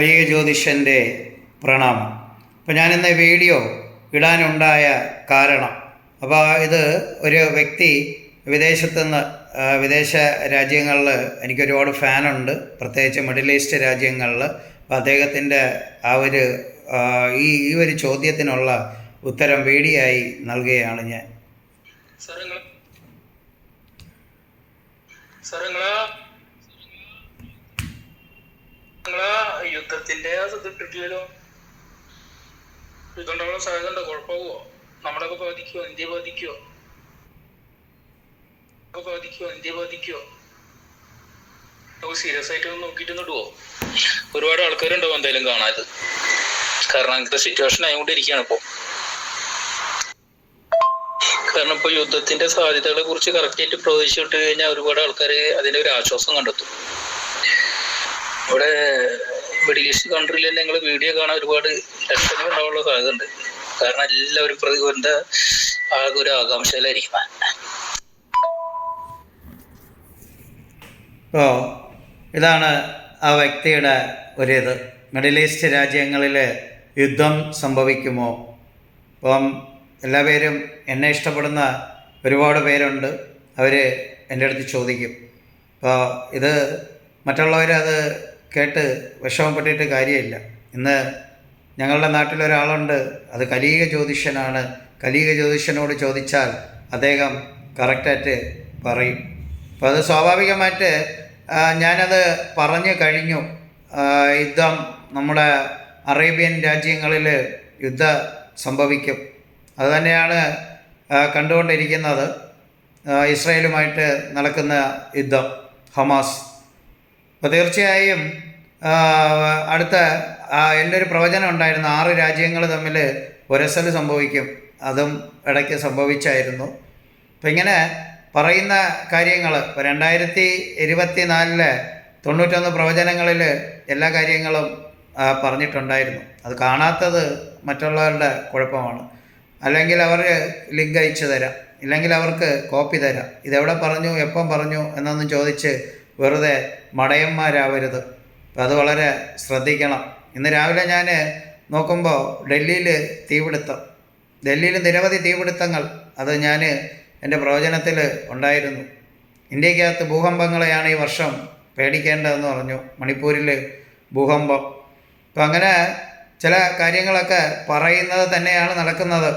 വലിയ ജ്യോതിഷന്റെ പ്രണാമം. അപ്പോൾ ഞാനിന്ന് വീഡിയോ ഇടാനുണ്ടായ കാരണം അപ്പോൾ ഇത് ഒരു വ്യക്തി വിദേശത്തുനിന്ന് വിദേശ രാജ്യങ്ങളിൽ എനിക്ക് ഒരുപാട് ഫാനുണ്ട്. പ്രത്യേകിച്ച് മിഡിൽ ഈസ്റ്റ് രാജ്യങ്ങളിൽ അപ്പോൾ അദ്ദേഹത്തിന്റെ ആ ഒരു ഈ ഈ ഒരു ചോദ്യത്തിനുള്ള ഉത്തരം വീഡിയോ ആയി നൽകുകയാണ് ഞാൻ. സാർ യുദ്ധത്തിന്റെ ഇട്ടിട്ടില്ലല്ലോ യുദ്ധം ഉണ്ടാവാൻ സാധ്യത ഉണ്ടോ കുഴപ്പമാവോ നമ്മളൊക്കെ ബാധിക്കുമോ ഇന്ത്യ ബാധിക്കുമോ ബാധിക്കുമോ ഇന്ത്യ ബാധിക്കുമോ നമുക്ക് സീരിയസ് ആയിട്ട് ഒന്ന് നോക്കിയിട്ട് ഇടുവോ? ഒരുപാട് ആൾക്കാരുണ്ടാവും എന്തായാലും കാണാത്. കാരണം അങ്ങനത്തെ സിറ്റുവേഷൻ ആയിക്കൊണ്ടിരിക്കുകയാണ് ഇപ്പോ. കാരണം ഇപ്പൊ യുദ്ധത്തിന്റെ സാധ്യതകളെ കുറിച്ച് കറക്റ്റ് ആയിട്ട് പ്രവചിച്ചു വിട്ട് കഴിഞ്ഞാൽ ഒരുപാട് ആൾക്കാർ അതിന്റെ ഒരു ആശ്വാസം കണ്ടെത്തും. ഇവിടെ മിഡിൽ ഈസ്റ്റ് കൺട്രിയിൽ തന്നെ നിങ്ങൾ വീഡിയോ കാണാൻ ഒരുപാട് ലക്ഷങ്ങൾ ഉണ്ടാവാനുള്ള സാധ്യത ഉണ്ട് കാരണം എല്ലാവരും പ്രതികൂലിന്റെ ആകെ ഒരു ആകാംക്ഷയിലായിരിക്കും. ഓ ഇതാണ് ആ വ്യക്തിയുടെ ഒരിത് മിഡിൽ ഈസ്റ്റ് രാജ്യങ്ങളിൽ യുദ്ധം സംഭവിക്കുമോ? അപ്പം എല്ലാവരും എന്നെ ഇഷ്ടപ്പെടുന്ന ഒരുപാട് പേരുണ്ട്. അവർ എന്റെ അടുത്ത് ചോദിക്കും. അപ്പോൾ ഇത് മറ്റുള്ളവരത് കേട്ട് വിഷമപ്പെട്ടിട്ട് കാര്യമില്ല. ഇന്ന് ഞങ്ങളുടെ നാട്ടിലൊരാളുണ്ട് അത് കലീക ജ്യോതിഷനാണ്. കലീക ജ്യോതിഷനോട് ചോദിച്ചാൽ അദ്ദേഹം കറക്റ്റായിട്ട് പറയും. അപ്പോൾ അത് സ്വാഭാവികമായിട്ട് ഞാനത് പറഞ്ഞു കഴിഞ്ഞു. യുദ്ധം നമ്മുടെ അറേബ്യൻ രാജ്യങ്ങളിൽ യുദ്ധം സംഭവിക്കും. അതുതന്നെയാണ് കണ്ടുകൊണ്ടിരിക്കുന്നത്. ഇസ്രായേലുമായിട്ട് നടക്കുന്ന യുദ്ധം ഹമാസ്. അപ്പോൾ തീർച്ചയായും അടുത്ത എന്റെ ഒരു പ്രവചനം ഉണ്ടായിരുന്നു ആറ് രാജ്യങ്ങൾ തമ്മിൽ ഒരസൽ സംഭവിക്കും അതും ഇടയ്ക്ക് സംഭവിച്ചായിരുന്നു. അപ്പം ഇങ്ങനെ പറയുന്ന കാര്യങ്ങൾ ഇപ്പോൾ രണ്ടായിരത്തി ഇരുപത്തി നാലിൽ തൊണ്ണൂറ്റൊന്ന് പ്രവചനങ്ങളിൽ എല്ലാ കാര്യങ്ങളും പറഞ്ഞിട്ടുണ്ടായിരുന്നു. അത് കാണാത്തത് മറ്റുള്ളവരുടെ കുഴപ്പമാണ്. അല്ലെങ്കിൽ അവർ ലിങ്ക് അയച്ചു തരാം ഇല്ലെങ്കിൽ അവർക്ക് കോപ്പി തരാം. ഇതെവിടെ പറഞ്ഞു എപ്പം പറഞ്ഞു എന്നൊന്നും ചോദിച്ച് വെറുതെ മടയന്മാരാവരുത്. അത് വളരെ ശ്രദ്ധിക്കണം. ഇന്ന് രാവിലെ ഞാൻ നോക്കുമ്പോൾ ഡൽഹിയിൽ തീപിടുത്തം. ഡൽഹിയിൽ നിരവധി തീപിടുത്തങ്ങൾ അത് ഞാൻ എന്റെ പ്രവചനത്തിൽ ഉണ്ടായിരുന്നു. ഇന്ത്യക്കകത്ത് ഭൂകമ്പങ്ങളെയാണ് ഈ വർഷം പേടിക്കേണ്ടതെന്ന് പറഞ്ഞു മണിപ്പൂരിൽ ഭൂകമ്പം. അപ്പം അങ്ങനെ ചില കാര്യങ്ങളൊക്കെ പറയുന്നത് തന്നെയാണ് നടക്കുന്നത്.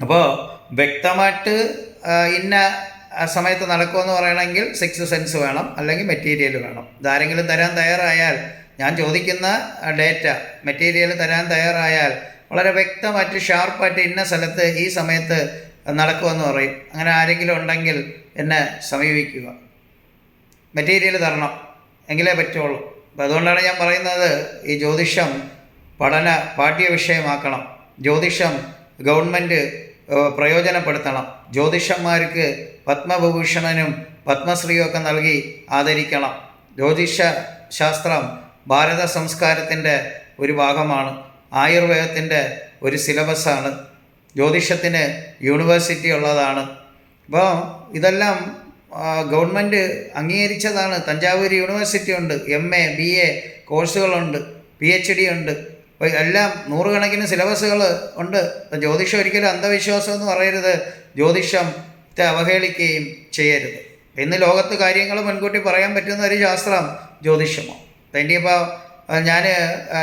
അപ്പോൾ വ്യക്തമായിട്ട് ഇന്ന ആ സമയത്ത് നടക്കുമെന്ന് പറയണമെങ്കിൽ സിക്സ് സെൻസ് വേണം അല്ലെങ്കിൽ മെറ്റീരിയൽ വേണം. ഇതാരെങ്കിലും തരാൻ തയ്യാറായാൽ ഞാൻ ചോദിക്കുന്ന ഡേറ്റ മെറ്റീരിയൽ തരാൻ തയ്യാറായാൽ വളരെ വ്യക്തമായിട്ട് ഷാർപ്പായിട്ട് ഇന്ന സ്ഥലത്ത് ഈ സമയത്ത് നടക്കുമെന്ന് പറയും. അങ്ങനെ ആരെങ്കിലും ഉണ്ടെങ്കിൽ എന്നെ സമീപിക്കുക. മെറ്റീരിയൽ തരണം എങ്കിലേ പറ്റുള്ളൂ. അപ്പം അതുകൊണ്ടാണ് ഞാൻ പറയുന്നത് ഈ ജ്യോതിഷം പഠന പാഠ്യ വിഷയമാക്കണം ജ്യോതിഷം ഗവൺമെന്റ് പ്രയോജനപ്പെടുത്തണം. ജ്യോതിഷന്മാർക്ക് പത്മഭൂഷണനും പത്മശ്രീയൊക്കെ നൽകി ആദരിക്കണം. ജ്യോതിഷ ശാസ്ത്രം ഭാരത സംസ്കാരത്തിന്റെ ഒരു ഭാഗമാണ്. ആയുർവേദത്തിന്റെ ഒരു സിലബസാണ്. ജ്യോതിഷത്തിന് യൂണിവേഴ്സിറ്റി ഉള്ളതാണ്. അപ്പോൾ ഇതെല്ലാം ഗവൺമെന്റ് അംഗീകരിച്ചതാണ്. തഞ്ചാവൂർ യൂണിവേഴ്സിറ്റി ഉണ്ട്. എം എ ബി എ കോഴ്സുകളുണ്ട്. പി എച്ച് ഡി ഉണ്ട്. എല്ലാം നൂറുകണക്കിന് സിലബസുകൾ ഉണ്ട്. ജ്യോതിഷം ഒരിക്കലും അന്ധവിശ്വാസം എന്ന് പറയരുത്. ജ്യോതിഷത്തെ അവഹേളിക്കുകയും ചെയ്യരുത്. ഇന്ന് ലോകത്ത് കാര്യങ്ങൾ മുൻകൂട്ടി പറയാൻ പറ്റുന്ന ഒരു ശാസ്ത്രം ജ്യോതിഷമോ അപ്പം ഇപ്പോൾ ഞാൻ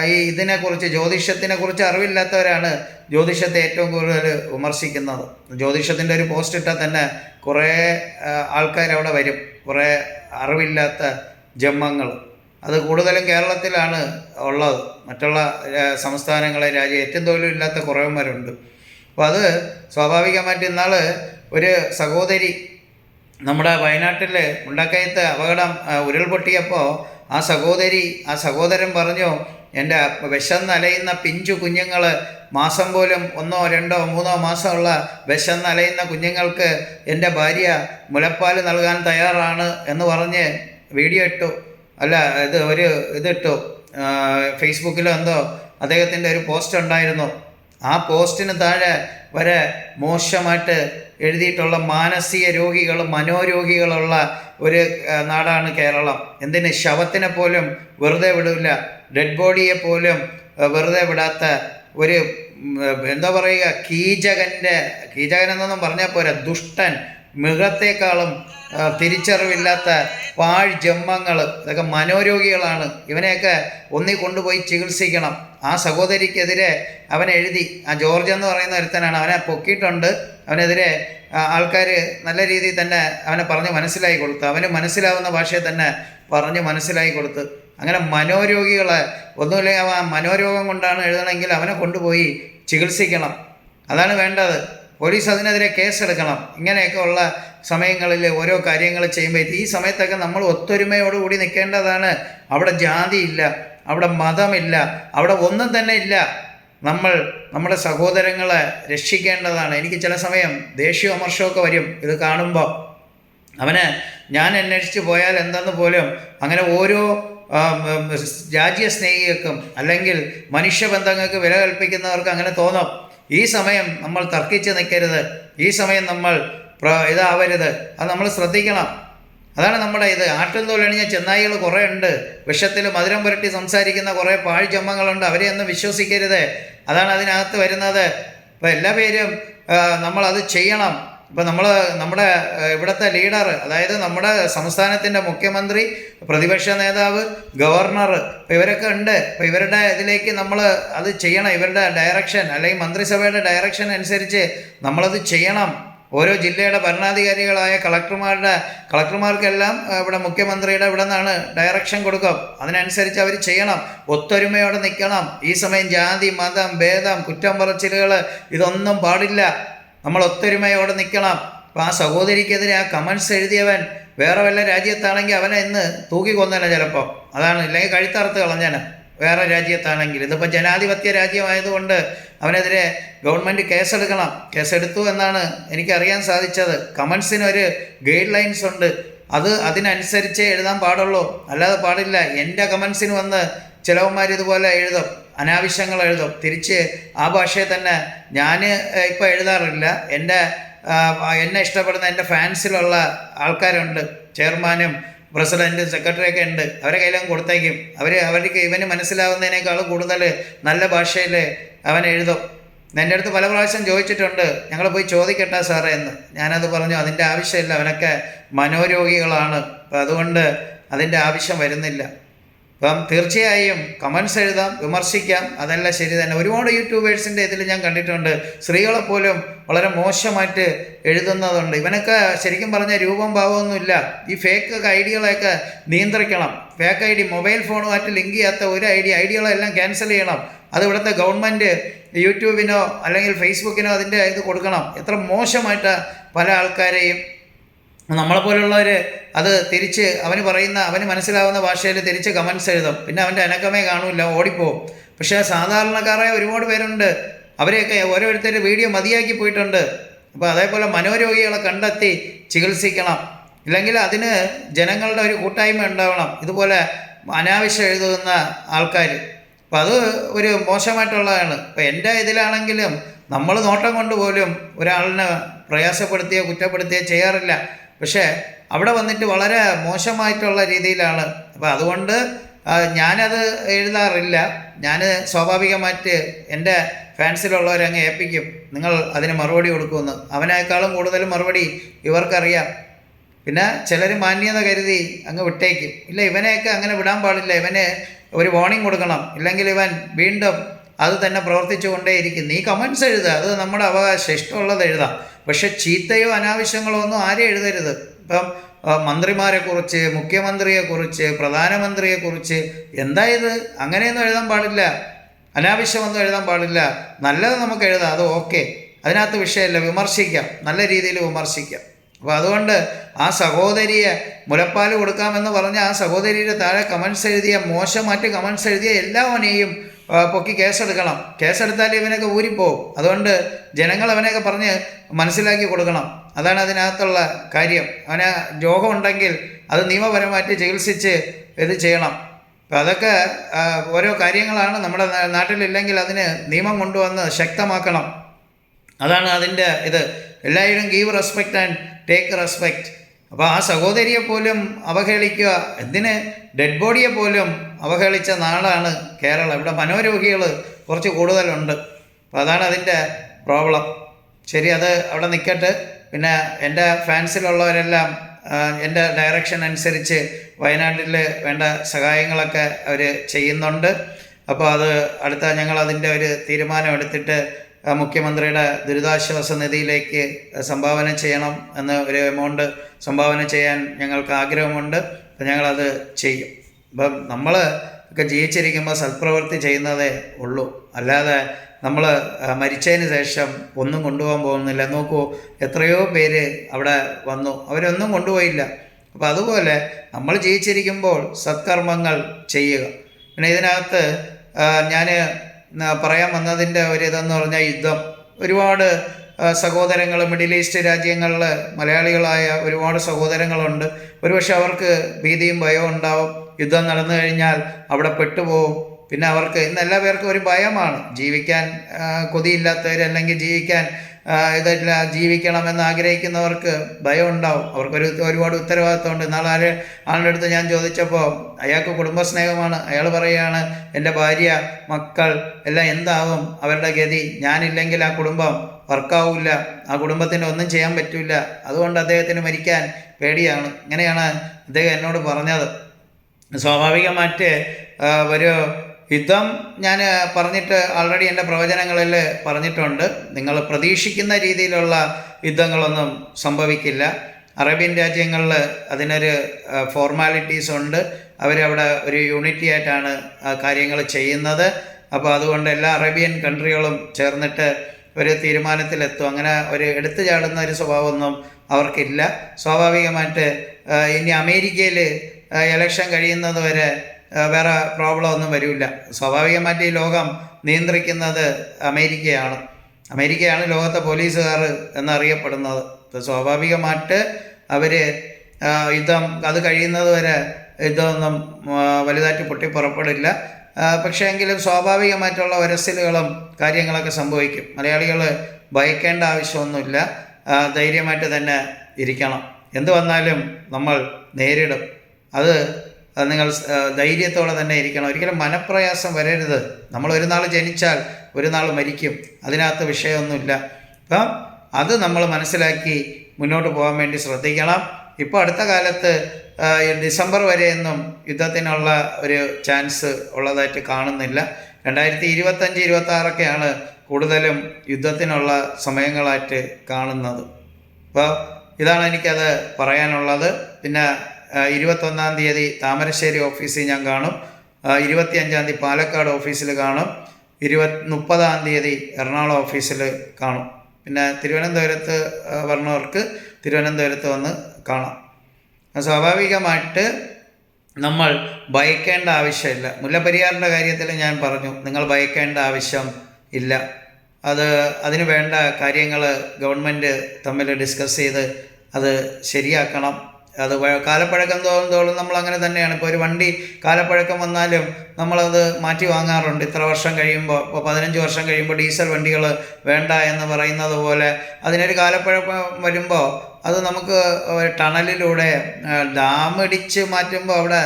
ഈ ഇതിനെക്കുറിച്ച് ജ്യോതിഷത്തിനെ കുറിച്ച് അറിവില്ലാത്തവരാണ് ജ്യോതിഷത്തെ ഏറ്റവും കൂടുതൽ വിമർശിക്കുന്നത്. ജ്യോതിഷത്തിന്റെ ഒരു പോസ്റ്റ് ഇട്ടാൽ തന്നെ കുറേ ആൾക്കാർ അവിടെ വരും. കുറേ അറിവില്ലാത്ത ജന്മങ്ങൾ. അത് കൂടുതലും കേരളത്തിലാണ് ഉള്ളത്. മറ്റുള്ള സംസ്ഥാനങ്ങളെ രാജ്യം ഏറ്റവും തൊഴിലില്ലാത്ത കുറവന്മാരുണ്ട്. അപ്പോൾ അത് സ്വാഭാവികമായിട്ട് ഇന്നാൾ ഒരു സഹോദരി നമ്മുടെ വയനാട്ടിൽ മുണ്ടക്കയത്ത് അപകടം ഉരുൾപൊട്ടിയപ്പോൾ ആ സഹോദരി ആ സഹോദരൻ പറഞ്ഞു എന്റെ വിശന്നലയുന്ന പിഞ്ചു കുഞ്ഞുങ്ങൾ മാസം പോലും ഒന്നോ രണ്ടോ മൂന്നോ മാസമുള്ള വിശന്നലയുന്ന കുഞ്ഞുങ്ങൾക്ക് എന്റെ ഭാര്യ മുലപ്പാൽ നൽകാൻ തയ്യാറാണ് എന്ന് പറഞ്ഞ് വീഡിയോ ഇട്ടു. അല്ല ഇത് ഒരു ഇതിട്ടു. ഫേസ്ബുക്കിലോ എന്തോ അദ്ദേഹത്തിന്റെ ഒരു പോസ്റ്റ് ഉണ്ടായിരുന്നു. ആ പോസ്റ്റിന് താഴെ വരെ മോശമായിട്ട് എഴുതിയിട്ടുള്ള മാനസിക രോഗികൾ മനോരോഗികളുള്ള ഒരു നാടാണ് കേരളം. എന്തിന്? ശവത്തിനെ പോലും വെറുതെ വിടില്ല ഡെഡ് ബോഡിയെ പോലും വെറുതെ വിടാത്ത ഒരു എന്താ പറയുക കീചകന്റെ കീചകൻ എന്നൊന്നും പറഞ്ഞാൽ പോരാ ദുഷ്ടൻ മൃഗത്തെക്കാളും ആ, തിരിച്ചറിവില്ലാത്ത പാഴ് ജന്മങ്ങൾ ഇതൊക്കെ മനോരോഗികളാണ്. ഇവനെയൊക്കെ ഒന്നി കൊണ്ടുപോയി ചികിത്സിക്കണം. ആ സഹോദരിക്കെതിരെ അവൻ എഴുതി ആ ജോർജ് എന്ന് പറയുന്ന ഒരുത്തനാണ് അവനെ പൊക്കിയിട്ടുണ്ട്. അവനെതിരെ ആൾക്കാർ നല്ല രീതിയിൽ തന്നെ അവനെ പറഞ്ഞ് മനസ്സിലായി കൊടുത്തു. അവന് മനസ്സിലാവുന്ന ഭാഷയെ തന്നെ പറഞ്ഞ് മനസ്സിലായി കൊടുത്തു. അങ്ങനെ മനോരോഗികളെ ഒന്നുമില്ലെങ്കിൽ അവൻ മനോരോഗം കൊണ്ടാണ് എഴുതണമെങ്കിൽ അവനെ കൊണ്ടുപോയി ചികിത്സിക്കണം. അതാണ് വേണ്ടത്. പോലീസ് അതിനെതിരെ കേസെടുക്കണം. ഇങ്ങനെയൊക്കെ ഉള്ള സമയങ്ങളിൽ ഓരോ കാര്യങ്ങൾ ചെയ്യുമ്പോൾ ഈ സമയത്തൊക്കെ നമ്മൾ ഒത്തൊരുമയോടുകൂടി നിൽക്കേണ്ടതാണ് അവിടെ ജാതിയില്ല അവിടെ മതമില്ല അവിടെ ഒന്നും തന്നെ ഇല്ല. നമ്മൾ നമ്മുടെ സഹോദരങ്ങളെ രക്ഷിക്കേണ്ടതാണ്. എനിക്ക് ചില സമയം ദേഷ്യവും അമർഷമൊക്കെ വരും ഇത് കാണുമ്പോൾ അവന് ഞാൻ അന്വേഷിച്ച് പോയാൽ എന്തെന്ന് പോലും അങ്ങനെ ഓരോ രാജ്യസ്നേഹികൾക്കും അല്ലെങ്കിൽ മനുഷ്യബന്ധങ്ങൾക്ക് വില കൽപ്പിക്കുന്നവർക്ക് അങ്ങനെ തോന്നും. ഈ സമയം നമ്മൾ തർക്കിച്ച് നിൽക്കരുത്. ഈ സമയം നമ്മൾ ഇതാവരുത്. അത് നമ്മൾ ശ്രദ്ധിക്കണം. അതാണ് നമ്മുടെ ഇത്. ആട്ടും തോലണിഞ്ഞ ചെന്നായികൾ കുറേ ഉണ്ട്. വിഷത്തിൽ മധുരം പുരട്ടി സംസാരിക്കുന്ന കുറേ പാഴ്ചമ്മങ്ങളുണ്ട് അവരെ ഒന്നും വിശ്വസിക്കരുത്. അതാണ് അതിനകത്ത് വരുന്നത്. അപ്പോൾ എല്ലാ പേരും നമ്മളത് ചെയ്യണം. ഇപ്പം നമ്മൾ നമ്മുടെ ഇവിടുത്തെ ലീഡർ അതായത് നമ്മുടെ സംസ്ഥാനത്തിന്റെ മുഖ്യമന്ത്രി പ്രതിപക്ഷ നേതാവ് ഗവർണർ ഇപ്പം ഇവരൊക്കെ ഉണ്ട്. ഇപ്പം ഇവരുടെ ഇതിലേക്ക് നമ്മൾ അത് ചെയ്യണം. ഇവരുടെ ഡയറക്ഷൻ അല്ലെങ്കിൽ മന്ത്രിസഭയുടെ ഡയറക്ഷൻ അനുസരിച്ച് നമ്മളത് ചെയ്യണം. ഓരോ ജില്ലയുടെ ഭരണാധികാരികളായ കളക്ടർമാരുടെ കളക്ടർമാർക്കെല്ലാം ഇവിടെ മുഖ്യമന്ത്രിയുടെ ഇവിടെ നിന്നാണ് ഡയറക്ഷൻ കൊടുക്കും അതിനനുസരിച്ച് അവർ ചെയ്യണം. ഒത്തൊരുമയോടെ നിൽക്കണം. ഈ സമയം ജാതി മതം ഭേദം കുറ്റം പറച്ചിലുകൾ ഇതൊന്നും പാടില്ല. നമ്മൾ ഒത്തൊരുമയോടെ നിൽക്കണം. അപ്പോൾ ആ സഹോദരിക്കെതിരെ ആ കമൻസ് എഴുതിയവൻ വേറെ വല്ല രാജ്യത്താണെങ്കിൽ അവനെ ഇന്ന് തൂക്കി കൊന്നല്ല ചിലപ്പോൾ അതാണ് ഇല്ലെങ്കിൽ കഴുത്തറുത്ത് കളഞ്ഞേനെ. വേറെ രാജ്യത്താണെങ്കിൽ. ഇതിപ്പോൾ ജനാധിപത്യ രാജ്യമായതുകൊണ്ട് അവനെതിരെ ഗവൺമെന്റ് കേസെടുക്കണം കേസെടുത്തു എന്നാണ് എനിക്കറിയാൻ സാധിച്ചത്. കമൻസിനൊരു ഗൈഡ് ലൈൻസ് ഉണ്ട്. അത് അതിനനുസരിച്ചേ എഴുതാൻ പാടുള്ളൂ. അല്ലാതെ പാടില്ല. എന്റെ കമൻസിന് വന്ന് ചിലവന്മാർ ഇതുപോലെ എഴുതും. അനാവശ്യങ്ങൾ എഴുതും. തിരിച്ച് ആ ഭാഷയെ തന്നെ ഞാൻ ഇപ്പോൾ എഴുതാറില്ല. എന്റെ എന്നെ ഇഷ്ടപ്പെടുന്ന എന്റെ ഫാൻസിലുള്ള ആൾക്കാരുണ്ട്. ചെയർമാനും പ്രസിഡന്റും സെക്രട്ടറിയൊക്കെ ഉണ്ട്. അവരെ കയ്യിലും കൊടുത്തേക്കും. അവർ അവർക്ക് ഇവന് മനസ്സിലാവുന്നതിനേക്കാളും കൂടുതൽ നല്ല ഭാഷയിൽ അവൻ എഴുതും. എന്റെ അടുത്ത് പല പ്രാവശ്യം ചോദിച്ചിട്ടുണ്ട് ഞങ്ങൾ പോയി ചോദിക്കട്ടെ സാറേ എന്ന്. ഞാനത് പറഞ്ഞു അതിന്റെ ആവശ്യമില്ല. അവനൊക്കെ മനോരോഗികളാണ്. അതുകൊണ്ട് അതിന്റെ ആവശ്യം വരുന്നില്ല. അപ്പം തീർച്ചയായും കമൻസ് എഴുതാം വിമർശിക്കാം അതല്ല ശരി തന്നെ. ഒരുപാട് യൂട്യൂബേഴ്സിന്റെ ഇതിൽ ഞാൻ കണ്ടിട്ടുണ്ട്. സ്ത്രീകളെ പോലും വളരെ മോശമായിട്ട് എഴുതുന്നതുണ്ട്. ഇവനൊക്കെ ശരിക്കും പറഞ്ഞാൽ രൂപം ഭാവമൊന്നുമില്ല ഈ ഫേക്ക് ഐഡികളെയൊക്കെ നിയന്ത്രിക്കണം. ഫേക്ക് ഐ ഡി മൊബൈൽ ഫോണുമായിട്ട് ലിങ്ക് ചെയ്യാത്ത ഒരു ഐ ഡി ഐഡികളെല്ലാം ക്യാൻസൽ ചെയ്യണം. അത് ഇവിടുത്തെ ഗവൺമെന്റ് യൂട്യൂബിനോ അല്ലെങ്കിൽ ഫേസ്ബുക്കിനോ അതിന്റെ ഇത് കൊടുക്കണം. എത്ര മോശമായിട്ട് പല ആൾക്കാരെയും നമ്മളെപ്പോലുള്ളവർ അത് തിരിച്ച് അവന് പറയുന്ന അവന് മനസ്സിലാവുന്ന ഭാഷയിൽ തിരിച്ച് കമൻസ് എഴുതും. പിന്നെ അവന്റെ അനക്കമേ കാണൂല ഓടിപ്പോവും. പക്ഷേ സാധാരണക്കാരായ ഒരുപാട് പേരുണ്ട്. അവരെയൊക്കെ ഓരോരുത്തർ വീഡിയോ മതിയാക്കി പോയിട്ടുണ്ട്. അപ്പോൾ അതേപോലെ മനോരോഗികളെ കണ്ടെത്തി ചികിത്സിക്കണം. ഇല്ലെങ്കിൽ അതിന് ജനങ്ങളുടെ ഒരു കൂട്ടായ്മ ഉണ്ടാവണം. ഇതുപോലെ അനാവശ്യം എഴുതുന്ന ആൾക്കാർ അപ്പം അത് ഒരു മോശമായിട്ടുള്ളതാണ്. ഇപ്പം എന്റെ ഇതിലാണെങ്കിലും നമ്മൾ നോട്ടം കൊണ്ട് പോലും ഒരാളിനെ പ്രയാസപ്പെടുത്തിയോ കുറ്റപ്പെടുത്തിയോ ചെയ്യാറില്ല. പക്ഷേ അവിടെ വന്നിട്ട് വളരെ മോശമായിട്ടുള്ള രീതിയിലാണ്. അപ്പോൾ അതുകൊണ്ട് ഞാനത് എഴുതാറില്ല. ഞാൻ സ്വാഭാവികമായിട്ട് എന്റെ ഫാൻസിലുള്ളവരെ അങ്ങ് ഏൽപ്പിക്കും. നിങ്ങൾ അതിന് മറുപടി കൊടുക്കുമെന്ന്. അവനേക്കാളും കൂടുതൽ മറുപടി ഇവർക്കറിയാം. പിന്നെ ചിലർ മാന്യത കരുതി അങ്ങ് വിട്ടേക്കും. ഇല്ല ഇവനെയൊക്കെ അങ്ങനെ വിടാൻ പാടില്ല. ഇവന് ഒരു വാർണിംഗ് കൊടുക്കണം. ഇല്ലെങ്കിൽ ഇവൻ വീണ്ടും അത് തന്നെ പ്രവർത്തിച്ചു കൊണ്ടേയിരിക്കും നീ കമൻസ് എഴുതുക. അത് നമ്മുടെ അവകാശം. ഇഷ്ടമുള്ളത് എഴുതാം. പക്ഷെ ചീത്തയോ അനാവശ്യങ്ങളോ ഒന്നും ആരെയും എഴുതരുത്. ഇപ്പം മന്ത്രിമാരെക്കുറിച്ച് മുഖ്യമന്ത്രിയെക്കുറിച്ച് പ്രധാനമന്ത്രിയെക്കുറിച്ച് എന്താ ഇത്? അങ്ങനെയൊന്നും എഴുതാൻ പാടില്ല. അനാവശ്യമൊന്നും എഴുതാൻ പാടില്ല. നല്ലത് നമുക്ക് എഴുതാം അത് ഓക്കെ. അതിനകത്ത് വിഷയമല്ല വിമർശിക്കാം. നല്ല രീതിയിൽ വിമർശിക്കാം. അപ്പോൾ അതുകൊണ്ട് ആ സഹോദരിയെ മുലപ്പാൽ കൊടുക്കാമെന്ന് പറഞ്ഞ ആ സഹോദരിയുടെ താഴെ കമൻസ് എഴുതിയ മോശമായിട്ട് കമൻസ് എഴുതിയ എല്ലാവനെയും പൊക്കി കേസെടുക്കണം. കേസെടുത്താൽ ഇവനൊക്കെ ഊരിപ്പോവും. അതുകൊണ്ട് ജനങ്ങൾ അവനെയൊക്കെ പറഞ്ഞ് മനസ്സിലാക്കി കൊടുക്കണം. അതാണ് അതിനകത്തുള്ള കാര്യം. അവന് രോഗം ഉണ്ടെങ്കിൽ അത് നിയമപരമായിട്ട് ചികിത്സിച്ച് ഇത് ചെയ്യണം. അപ്പം അതൊക്കെ ഓരോ കാര്യങ്ങളാണ് നമ്മുടെ നാട്ടിലില്ലെങ്കിൽ അതിന് നിയമം കൊണ്ടുവന്ന് ശക്തമാക്കണം. അതാണ് അതിന്റെ ഇത്. എല്ലാവരും give respect and take respect അപ്പോൾ ആ സഹോദരിയെ പോലും അവഹേളിക്കുക എന്തിന്? ഡെഡ് ബോഡിയെ പോലും അവഹേളിച്ച നാടാണ് കേരളം. ഇവിടെ മനോരോഗികൾ കുറച്ച് കൂടുതലുണ്ട്. അപ്പോൾ അതാണ് അതിന്റെ പ്രോബ്ലം ശരി അത് അവിടെ നിൽക്കട്ടെ പിന്നെ എന്റെ ഫാൻസിലുള്ളവരെല്ലാം എന്റെ ഡയറക്ഷൻ അനുസരിച്ച് വയനാട്ടിൽ വേണ്ട സഹായങ്ങളൊക്കെ അവർ ചെയ്യുന്നുണ്ട്. അപ്പോൾ അത് അടുത്ത ഞങ്ങൾ അതിന്റെ ഒരു തീരുമാനം എടുത്തിട്ട് മുഖ്യമന്ത്രിയുടെ ദുരിതാശ്വാസ നിധിയിലേക്ക് സംഭാവന ചെയ്യണം എന്ന ഒരു എമൗണ്ട് സംഭാവന ചെയ്യാൻ ഞങ്ങൾക്ക് ആഗ്രഹമുണ്ട്. അപ്പം ഞങ്ങളത് ചെയ്യും. അപ്പം നമ്മൾ ഒക്കെ ജീവിച്ചിരിക്കുമ്പോൾ സൽപ്രവൃത്തി ചെയ്യുന്നതേ ഉള്ളൂ. അല്ലാതെ നമ്മൾ മരിച്ചതിന് ശേഷം ഒന്നും കൊണ്ടുപോകാൻ പോകുന്നില്ല. നോക്കൂ എത്രയോ പേര് അവിടെ വന്നു. അവരൊന്നും കൊണ്ടുപോയില്ല. അപ്പോൾ അതുപോലെ നമ്മൾ ജീവിച്ചിരിക്കുമ്പോൾ സത്കർമ്മങ്ങൾ ചെയ്യുക. പിന്നെ ഇതിനകത്ത് ഞാൻ പറയാൻ വന്നതിന്റെ ഒരു ഇതെന്ന് പറഞ്ഞാൽ യുദ്ധം. ഒരുപാട് സഹോദരങ്ങൾ മിഡിൽ ഈസ്റ്റ് രാജ്യങ്ങളിൽ മലയാളികളായ ഒരുപാട് സഹോദരങ്ങളുണ്ട്. ഒരുപക്ഷെ അവർക്ക് ഭീതിയും ഭയവും ഉണ്ടാവും. യുദ്ധം നടന്നു കഴിഞ്ഞാൽ അവിടെ പെട്ടുപോകും പിന്നെ അവർക്ക് ഇന്ന് എല്ലാ പേർക്കും ഒരു ഭയമാണ്. ജീവിക്കാൻ കൊതിയില്ലാത്തവർ അല്ലെങ്കിൽ ജീവിക്കാൻ ആ, ജീവിക്കണം ജീവിക്കണമെന്ന് ആഗ്രഹിക്കുന്നവർക്ക് ഭയം ഉണ്ടാവും അവർക്കൊരു ഒരുപാട് ഉത്തരവാദിത്തമുണ്ട്. നാളെ ആര് ആളുടെ അടുത്ത് ഞാൻ ചോദിച്ചപ്പോൾ അയാൾക്ക് കുടുംബസ്നേഹമാണ്. അയാൾ പറയുകയാണ് എന്റെ ഭാര്യ മക്കൾ എല്ലാം എന്താവും? അവരുടെ ഗതി. ഞാനില്ലെങ്കിൽ ആ കുടുംബം വർക്കാവില്ല. ആ കുടുംബത്തിന് ഒന്നും ചെയ്യാൻ പറ്റില്ല. അതുകൊണ്ട് അദ്ദേഹത്തിന് മരിക്കാൻ പേടിയാണ്. ഇങ്ങനെയാണ് അദ്ദേഹം എന്നോട് പറഞ്ഞത്. സ്വാഭാവികമായിട്ട് ഒരു യുദ്ധം ഞാൻ പറഞ്ഞിട്ട് ഓൾറെഡി എന്റെ പ്രവചനങ്ങളിൽ പറഞ്ഞിട്ടുണ്ട്. നിങ്ങൾ പ്രതീക്ഷിക്കുന്ന രീതിയിലുള്ള യുദ്ധങ്ങളൊന്നും സംഭവിക്കില്ല. അറേബ്യൻ രാജ്യങ്ങളിൽ അതിനൊരു ഫോർമാലിറ്റീസ് ഉണ്ട്. അവരവിടെ ഒരു യൂണിറ്റി ആയിട്ടാണ് കാര്യങ്ങൾ ചെയ്യുന്നത്. അപ്പോൾ അതുകൊണ്ട് എല്ലാ അറേബ്യൻ കൺട്രികളും ചേർന്നിട്ട് ഒരു തീരുമാനത്തിലെത്തും. അങ്ങനെ ഒരു എടുത്തു ചാടുന്ന ഒരു സ്വഭാവമൊന്നും അവർക്കില്ല. സ്വാഭാവികമായിട്ട് ഇനി അമേരിക്കയിൽ എലക്ഷൻ കഴിയുന്നത് വരെ വേറെ പ്രോബ്ലം ഒന്നും വരില്ല. സ്വാഭാവികമായിട്ട് ഈ ലോകം നിയന്ത്രിക്കുന്നത് അമേരിക്കയാണ്. അമേരിക്കയാണ് ലോകത്തെ പോലീസുകാർ എന്നറിയപ്പെടുന്നത്. സ്വാഭാവികമായിട്ട് അവർ യുദ്ധം അത് കഴിയുന്നത് വരെ യുദ്ധമൊന്നും വലുതായിട്ട് പൊട്ടിപ്പുറപ്പെടില്ല. പക്ഷേ എങ്കിലും സ്വാഭാവികമായിട്ടുള്ള ഒരസലുകളും കാര്യങ്ങളൊക്കെ സംഭവിക്കും. മലയാളികൾ ഭയക്കേണ്ട ആവശ്യമൊന്നുമില്ല. ധൈര്യമായിട്ട് തന്നെ ഇരിക്കണം. എന്ത് വന്നാലും നമ്മൾ നേരിടും. അത് അത് നിങ്ങൾ ധൈര്യത്തോടെ തന്നെ ഇരിക്കണം. ഒരിക്കലും മനപ്രയാസം വരരുത്. നമ്മൾ ഒരു നാൾ ജനിച്ചാൽ ഒരു നാൾ മരിക്കും. അതിനകത്ത് വിഷയമൊന്നുമില്ല. അപ്പം അത് നമ്മൾ മനസ്സിലാക്കി മുന്നോട്ട് പോകാൻ വേണ്ടി ശ്രദ്ധിക്കണം. ഇപ്പോൾ അടുത്ത കാലത്ത് ഡിസംബർ വരെയൊന്നും യുദ്ധത്തിനുള്ള ഒരു ചാൻസ് ഉള്ളതായിട്ട് കാണുന്നില്ല. രണ്ടായിരത്തി ഇരുപത്തഞ്ച് ഇരുപത്തി ആറൊക്കെയാണ് കൂടുതലും യുദ്ധത്തിനുള്ള സമയങ്ങളായിട്ട് കാണുന്നത്. അപ്പോൾ ഇതാണ് എനിക്കത് പറയാനുള്ളത്. പിന്നെ ഇരുപത്തൊന്നാം തീയതി താമരശ്ശേരി ഓഫീസിൽ ഞാൻ കാണും. ഇരുപത്തി അഞ്ചാം തീയതി പാലക്കാട് ഓഫീസിൽ കാണും. ഇരുപത് മുപ്പതാം തീയതി എറണാകുളം ഓഫീസിൽ കാണും. പിന്നെ തിരുവനന്തപുരത്ത് വരണവർക്ക് തിരുവനന്തപുരത്ത് വന്ന് കാണാം. സ്വാഭാവികമായിട്ട് നമ്മൾ ഭയക്കേണ്ട ആവശ്യമില്ല. മുല്ലപ്പെരിയാറിന്റെ കാര്യത്തിൽ ഞാൻ പറഞ്ഞു നിങ്ങൾ ഭയക്കേണ്ട ആവശ്യം ഇല്ല. അത് അതിന് വേണ്ട കാര്യങ്ങൾ ഗവൺമെന്റ് തമ്മിൽ ഡിസ്കസ് ചെയ്ത് അത് ശരിയാക്കണം. അത് കാലപ്പഴക്കം തോന്നും തോറും നമ്മൾ അങ്ങനെ തന്നെയാണ്. ഇപ്പോൾ ഒരു വണ്ടി കാലപ്പഴക്കം വന്നാലും നമ്മളത് മാറ്റി വാങ്ങാറുണ്ട്. ഇത്ര വർഷം കഴിയുമ്പോൾ ഇപ്പോൾ പതിനഞ്ച് വർഷം കഴിയുമ്പോൾ ഡീസൽ വണ്ടികൾ വേണ്ട എന്ന് പറയുന്നത് പോലെ അതിനൊരു കാലപ്പഴക്കം വരുമ്പോൾ അത് നമുക്ക് ഒരു ടണലിലൂടെ ഡാമിടിച്ച് മാറ്റുമ്പോൾ അവിടെ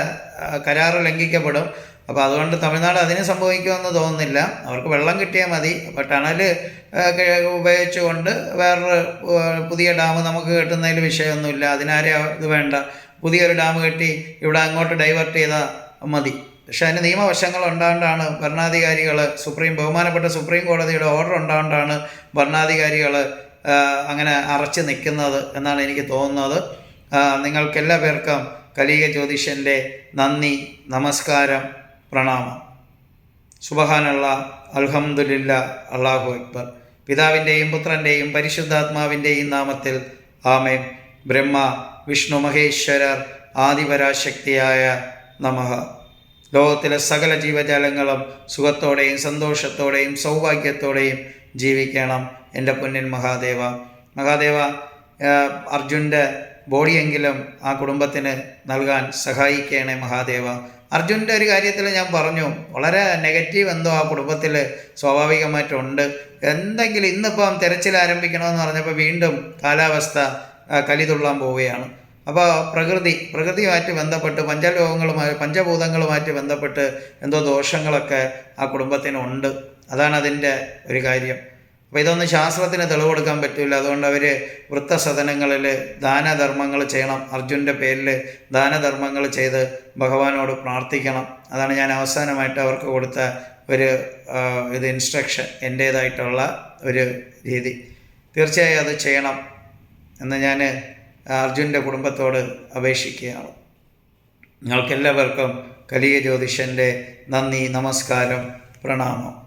കരാറ് ലംഘിക്കപ്പെടും. അപ്പോൾ അതുകൊണ്ട് തമിഴ്നാട് അതിന് സംഭവിക്കുമെന്ന് തോന്നുന്നില്ല. അവർക്ക് വെള്ളം കിട്ടിയാൽ മതി. അപ്പോൾ ടണൽ ഉപയോഗിച്ചുകൊണ്ട് വേറൊരു പുതിയ ഡാം നമുക്ക് കിട്ടുന്നതിൽ വിഷയമൊന്നുമില്ല. അതിനാരെ ഇത് വേണ്ട. പുതിയൊരു ഡാം കെട്ടി ഇവിടെ അങ്ങോട്ട് ഡൈവേർട്ട് ചെയ്താൽ മതി. പക്ഷേ അതിന് നിയമവശങ്ങൾ ഉണ്ടാകൊണ്ടാണ് ഭരണാധികാരികൾ സുപ്രീം ബഹുമാനപ്പെട്ട സുപ്രീം കോടതിയുടെ ഓർഡർ ഉണ്ടാകൊണ്ടാണ് ഭരണാധികാരികൾ അങ്ങനെ അറച്ചു നിൽക്കുന്നത് എന്നാണ് എനിക്ക് തോന്നുന്നത്. നിങ്ങൾക്കെല്ലാ പേർക്കും കലിക ജ്യോതിഷന്റെ നന്ദി നമസ്കാരം. പ്രണാമം. സുബഹാനുള്ള അൽഹമുല്ല അള്ളാഹു അക്ബർ. പിതാവിന്റെയും പുത്രന്റെയും പരിശുദ്ധാത്മാവിന്റെയും നാമത്തിൽ ആമേൻ. ബ്രഹ്മ വിഷ്ണു മഹേശ്വരർ ആദിപരാശക്തിയായ നമഃ. ലോകത്തിലെ സകല ജീവജാലങ്ങളും സുഖത്തോടെയും സന്തോഷത്തോടെയും സൗഭാഗ്യത്തോടെയും ജീവിക്കണം എന്റെ പൊന്നിൻ മഹാദേവ. മഹാദേവ അർജുന്റെ ബോഡിയെങ്കിലും ആ കുടുംബത്തിന് നൽകാൻ സഹായിക്കണേ മഹാദേവ. അർജുന്റെ ഒരു കാര്യത്തിൽ ഞാൻ പറഞ്ഞു വളരെ നെഗറ്റീവ് എന്തോ ആ കുടുംബത്തിൽ സ്വാഭാവികമായിട്ടുണ്ട്. എന്തെങ്കിലും ഇന്നിപ്പം തിരച്ചിൽ ആരംഭിക്കണമെന്ന് പറഞ്ഞപ്പോൾ വീണ്ടും കാലാവസ്ഥ കലിതുള്ളാൻ പോവുകയാണ്. അപ്പോൾ പ്രകൃതി പ്രകൃതിയുമായിട്ട് ബന്ധപ്പെട്ട് പഞ്ചലോകങ്ങളുമായി പഞ്ചഭൂതങ്ങളുമായിട്ട് ബന്ധപ്പെട്ട് എന്തോ ദോഷങ്ങളൊക്കെ ആ കുടുംബത്തിനുണ്ട്. അതാണ് അതിന്റെ ഒരു കാര്യം. അപ്പോൾ ഇതൊന്നും ശാസ്ത്രത്തിന് തെളിവ് കൊടുക്കാൻ പറ്റില്ല. അതുകൊണ്ട് അവർ വൃത്തസദനങ്ങളിൽ ദാനധർമ്മങ്ങൾ ചെയ്യണം. അർജുന്റെ പേരിൽ ദാനധർമ്മങ്ങൾ ചെയ്ത് ഭഗവാനോട് പ്രാർത്ഥിക്കണം. അതാണ് ഞാൻ അവസാനമായിട്ട് അവർക്ക് കൊടുത്ത ഒരു ഇത് ഇൻസ്ട്രക്ഷൻ എന്റേതായിട്ടുള്ള ഒരു രീതി. തീർച്ചയായും അത് ചെയ്യണം എന്ന് ഞാൻ അർജുന്റെ കുടുംബത്തോട് അപേക്ഷിക്കുകയാണ്. നിങ്ങൾക്കെല്ലാവർക്കും കലിയ ജ്യോതിഷന്റെ നന്ദി നമസ്കാരം പ്രണാമം.